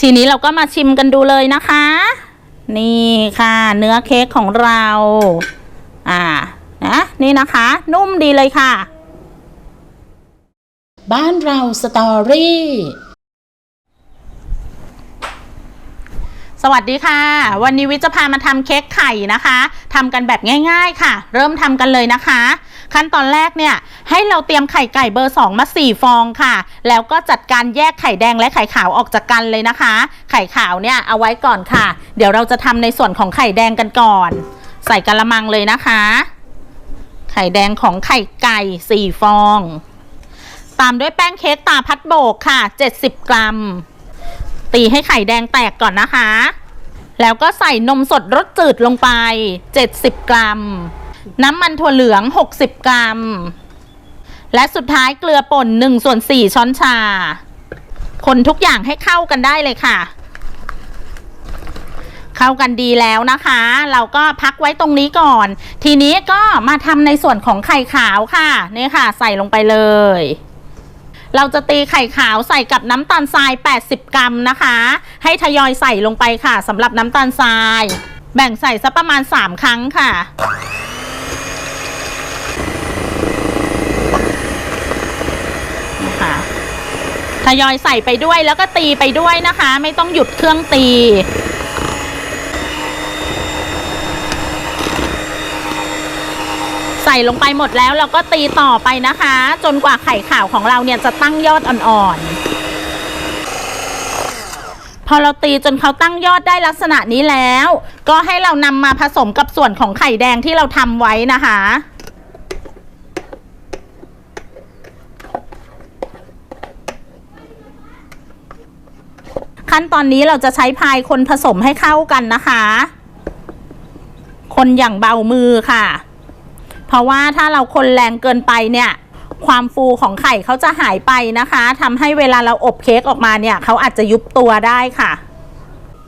ทีนี้เราก็มาชิมกันดูเลยนะคะ นี่ค่ะ เนื้อเค้กของเรา อ่านะนี่นะคะ นุ่มดีเลยค่ะ บ้านเราสตอรี่สวัสดีค่ะ วันนี้วิทย์จะพามาทำเค้กไข่นะคะทำกันแบบง่าย ๆ ค่ะ เริ่มทำกันเลยนะคะ ขั้นตอนแรกเนี่ยให้เราเตรียมไข่ไก่เบอร์ 2 มา 4 ฟองค่ะ แล้วก็จัดการแยกไข่แดงและไข่ขาวออกจากกันเลยนะคะ ไข่ขาวเนี่ยเอาไว้ก่อนค่ะ เดี๋ยวเราจะทำในส่วนของไข่แดงกันก่อน ใส่กระมังเลยนะคะ ไข่แดงของไข่ไก่ 4 ฟอง ตามด้วยแป้งเค้กตาพัดโบกค่ะ 70 กรัม ตีให้ไข่แดงแตกก่อนนะคะ แล้วก็ใส่นมสดรสจืดลงไป 70 กรัม น้ำมันถั่วเหลือง 60 กรัม และสุดท้ายเกลือป่น1ส่วน4ช้อนชา คนทุกอย่างให้เข้ากันได้เลยค่ะ เข้ากันดีแล้วนะคะ เราก็พักไว้ตรงนี้ก่อน ทีนี้ก็มาทำในส่วนของไข่ขาวค่ะนี่ค่ะ ใส่ลงไปเลย เราจะตีไข่ขาวใส่กับน้ำตาลทราย 80 กรัมนะคะ ให้ทยอยใส่ลงไปค่ะสำหรับน้ำตาลทราย แบ่งใส่สักประมาณ 3 ครั้งค่ะนะคะ ทยอยใส่ไปด้วยแล้วก็ตีไปด้วยนะคะ ไม่ต้องหยุดเครื่องตี ใส่ลงไปหมดแล้วเราก็ตีต่อไปนะคะ จนกว่าไข่ขาวของเราเนี่ยจะตั้งยอดอ่อนๆ พอเราตีจนเขาตั้งยอดได้ลักษณะนี้แล้ว ก็ให้เรานำมาผสมกับส่วนของไข่แดงที่เราทำไว้นะคะ ขั้นตอนนี้เราจะใช้พายคนผสมให้เข้ากันนะคะ คนอย่างเบามือค่ะ เพราะว่าถ้าเราคนแรงเกินไปเนี่ย ความฟูของไข่เขาจะหายไปนะคะทำให้เวลาเราอบเค้กออกมาเนี่ยเขาอาจจะยุบตัวได้ค่ะ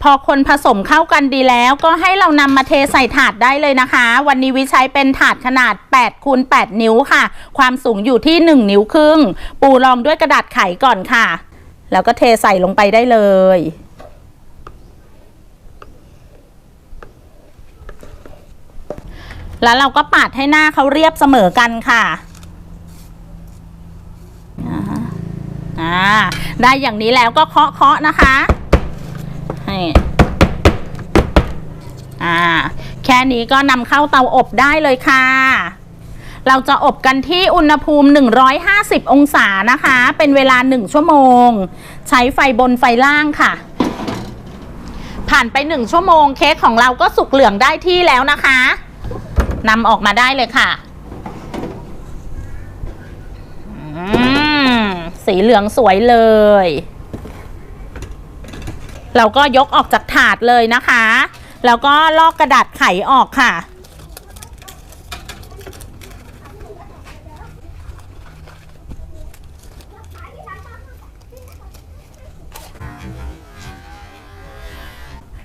พอคนผสมเข้ากันดีแล้วก็ให้เรานำมาเทใส่ถาดได้เลยนะคะ วันนี้วิใช้เป็นถาดขนาด8คูณ8นิ้วค่ะ ความสูงอยู่ที่ 1 นิ้วครึ่ง ปูรองด้วยกระดาษไขก่อนค่ะ แล้วก็เทใส่ลงไปได้เลย แล้วเราก็ปาดให้หน้าเขาเรียบเสมอกันค่ะอ่าได้อย่างนี้แล้วก็เคาะเคาะนะคะนี่อ่าแค่นี้ก็นำเข้าเตาอบได้เลยค่ะ เราจะอบกันที่อุณหภูมิ 150 องศานะคะ เป็นเวลา 1 ชั่วโมง ใช้ไฟบนไฟล่างค่ะ ผ่านไป 1 ชั่วโมงเค้กของเราก็สุกเหลืองได้ที่แล้วนะคะนำออกมาได้เลยค่ะสีเหลืองสวยเลย เราก็ยกออกจากถาดเลยนะคะ แล้วก็ลอกกระดาษไขออกค่ะ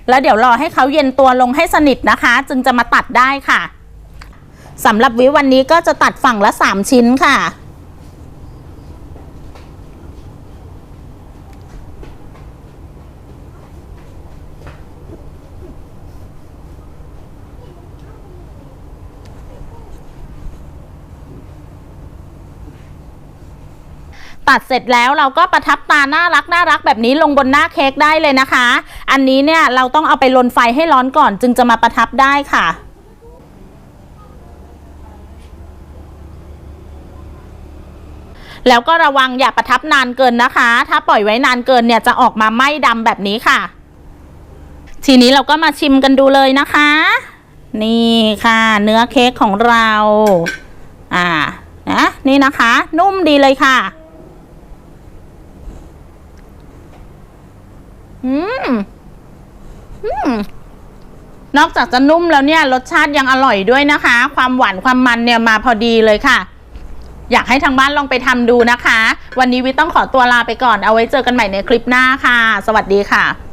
แล้วเดี๋ยวรอให้เขาเย็นตัวลงให้สนิทนะคะ จึงจะมาตัดได้ค่ะสำหรับวิวันนี้ก็จะตัดฝั่งละ 3 ชิ้นค่ะ ตัดเสร็จแล้วเราก็ประทับตาน่ารักน่ารักแบบนี้ลงบนหน้าเค้กได้เลยนะคะ อันนี้เนี่ยเราต้องเอาไปลนไฟให้ร้อนก่อน จึงจะมาประทับได้ค่ะแล้วก็ระวังอย่าประทับนานเกินนะคะ ถ้าปล่อยไว้นานเกินเนี่ยจะออกมาไหม้ดำแบบนี้ค่ะ ทีนี้เราก็มาชิมกันดูเลยนะคะ นี่ค่ะ เนื้อเค้กของเรา อ่านะนี่นะคะ นุ่มดีเลยค่ะ อืมอืมนอกจากจะนุ่มแล้วเนี่ย รสชาติยังอร่อยด้วยนะคะ ความหวานความมันเนี่ยมาพอดีเลยค่ะ อยากให้ทางบ้านลองไปทำดูนะคะ วันนี้วิต้องขอตัวลาไปก่อนเอาไว้เจอกันใหม่ในคลิปหน้าค่ะ สวัสดีค่ะ